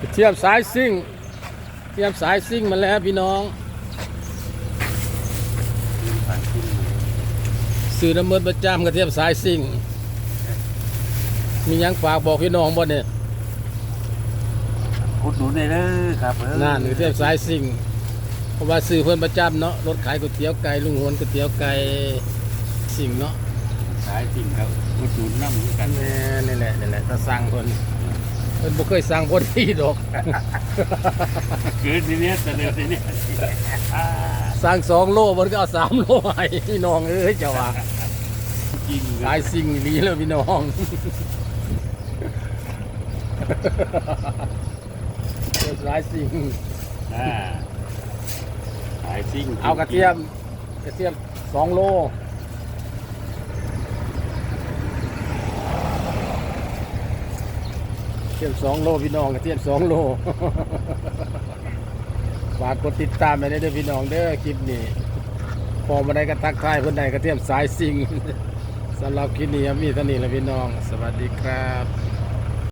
กระเทียมสายซิ่งกระเทียมสายซิ่งมาแล้วพี่น้องสายซิ่งซื้อน้ำมันประจำกระเทียมสายซิ่ง มีหยังฝากบอกพี่น้องบ่เนี่ยอุดหนุนได้เลยครับเออนั่นกระเทียมสายซิ่ง เพราะว่าซื้อเพิ่นประจำเนาะรถขายก๋วยเตี๋ยวไก่ลุงโหนก๋วยเตี๋ยวไก่สิ่งเนาะสายซิ่งครับอุดหนุนน้ำเหมือนกันแม่นี่แหละนี่แหละถ้าสั่งเพิ่น เพิ่นบ่เคยสั่งบ่ดีดอก เกิดทีเนี้ยเสนอทีเนี้ยอ่าสั่งสองโลมันก็เอาสามโลให้พี่น้องเอ้ยเจ้าว่าจริงเลหลายยสิ่งดีแล้วพี่น้องหลายสิ่ง อ่าสายซิ่งเอากระเทียมกระเทียมสองโลกระเทียมสองโลพี่น้องกับเทียมสองโลฝากกดติดตามไปได้เด้อพี่น้องเด้อคลิปนี้ พอมาได้ก็ทักทายคนใดก็เทียมสายสิงสำหรับคลิปนี้มีเท่านี้แหละพี่น้อง สวัสดีครับ